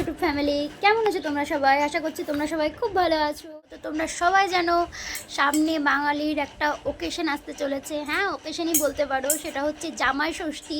YouTube family কেমন আছো তোমরা সবাই? আশা করছি তোমরা সবাই খুব ভালো আছো। তো তোমরা সবাই জানো, সামনে বাঙালির একটা ওকেশন আসতে চলেছে। হ্যাঁ ওকেশনই বলতে পারো, সেটা হচ্ছে জামাই ষষ্ঠী।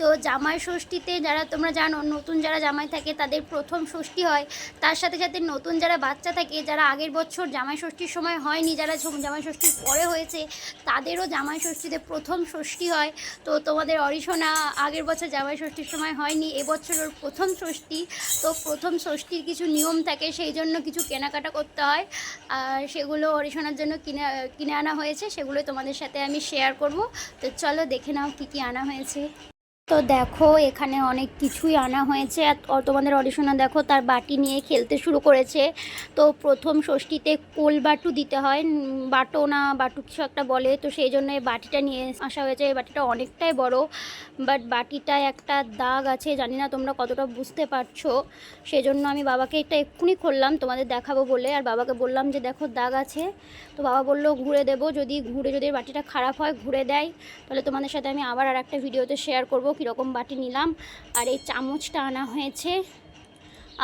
তো জামাই ষষ্ঠীতে যারা তোমরা জানো, নতুন যারা জামাই থাকে, তাদের প্রথম ষষ্ঠী হয়। তার সাথে সাথে নতুন যারা বাচ্চা থাকে, যারা আগের বছর জামাই ষষ্ঠীর সময় হয়নি, যারা জামাই ষষ্ঠীর পরে হয়েছে, তাদেরও জামাই ষষ্ঠীতে প্রথম ষষ্ঠী হয়। তো তোমাদের অরিশনা আগের বছর জামাই ষষ্ঠীর সময় হয়নি এবছর ওর প্রথম ষষ্ঠী। তো প্রথম ষষ্ঠীর কিছু নিয়ম থাকে, সেই জন্য কিছু কেনাকাটা করতে হয়। আর সেগুলো অরিশনার জন্য কিনে কিনে আনা হয়েছে সেগুলো তোমাদের সাথে আমি শেয়ার করব। তো চলো দেখে নাও কী কী আনা হয়েছে। তো দেখো, এখানে অনেক কিছুই আনা হয়েছে। আর তোমাদের অডিশনে দেখো, তার বাটি নিয়ে খেলতে শুরু করেছে। তো প্রথম ষষ্ঠীতে কোল বাটু দিতে হয়। বাটো না, বাটু কিছু একটা বলে। তো সেই জন্য এই বাটিটা নিয়ে আসা হয়েছে। এই বাটিটা অনেকটাই বড়। বাট বাটিটায় একটা দাগ আছে, জানি না তোমরা কতটা বুঝতে পারছ। সেই জন্য আমি বাবাকে এটা এক্ষুনি খুললাম, তোমাদের দেখাবো বলে। আর বাবাকে বললাম যে, দেখো, দাগ আছে। তো বাবা বলল, ঘুরে দেবো। যদি, ঘুরে যদি বাটিটা খারাপ হয়, ঘুরে দেয়। তাহলে তোমাদের সাথে আমি আবার আর একটা ভিডিওতে শেয়ার করব। কীরকম বাটি নিলাম, আর এই চামচটা আনা হয়েছে।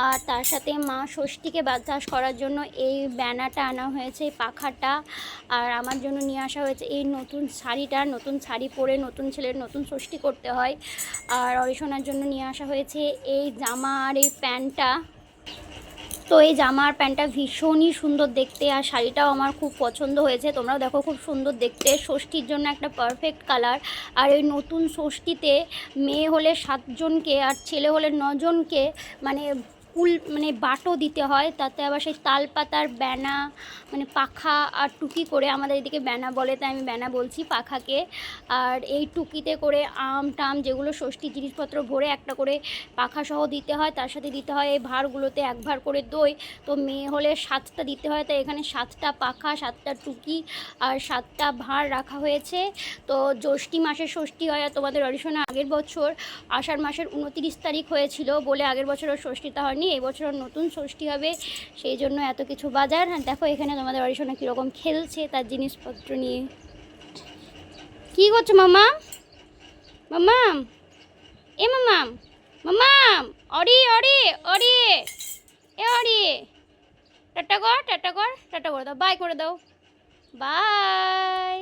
আর তার সাথে মা ষষ্ঠীকে বাতাস করার জন্য এই ব্যানাটা আনা হয়েছে পাখাটা। আর আমার জন্য নিয়ে আসা হয়েছে এই নতুন শাড়িটা, নতুন শাড়ি পরে নতুন ছেলের নতুন ষষ্ঠী করতে হয়। আর অরিশোনার জন্য নিয়ে আসা হয়েছে এই জামা আর এই প্যান্টটা। তো এই জামার প্যান্টটা ভীষণই সুন্দর দেখতে আর শাড়িটাও আমার খুব পছন্দ হয়েছে। তোমরাও দেখো খুব সুন্দর দেখতে। ষষ্ঠীর জন্য একটা পারফেক্ট কালার আর এই নতুন ষষ্ঠীতে মেয়ে হলে সাতজনকে আর ছেলে হলে নজনকে মানে ফুল মানে বাটো দিতে হয়, তাতে আবার সেই তাল পাতার ব্যানা মানে পাখা আর টুকি করে আমাদের এদিকে ব্যানা বলে, তাই আমি ব্যানা বলছি পাখাকে। আর এই টুকিতে করে আম টাম যেগুলো ষষ্ঠী জিনিসপত্র ভরে একটা করে পাখা সহ দিতে হয়, তার সাথে দিতে হয় এই ভাঁড়গুলোতে এক ভাঁড় করে দই। তো মেয়ে হলে সাতটা দিতে হয়, তাই এখানে সাতটা পাখা, সাতটা টুকি আর সাতটা ভাঁড় রাখা হয়েছে। তো জ্যৈষ্ঠী মাসের ষষ্ঠী হয়, আর তোমাদের অডিশনে আগের বছর, আষাঢ় মাসের উনতিরিশ তারিখ হয়েছিল বলে আগের বছর ওর ষষ্ঠীটা হয়নি। এই বছর ওর নতুন ষষ্ঠী হবে, সেই জন্য এত কিছু বাজার। আর দেখো এখানে তোমাদের অডিশনে কীরকম খেলছে তার জিনিসপত্র নিয়ে। কী করছ মামা? মামাম? এ মামাম? মামাম? অরি অরি অরি। এ অরি। টাটা কর টাটা কর, টাটা করে দাও। বাই করে দাও। বাই।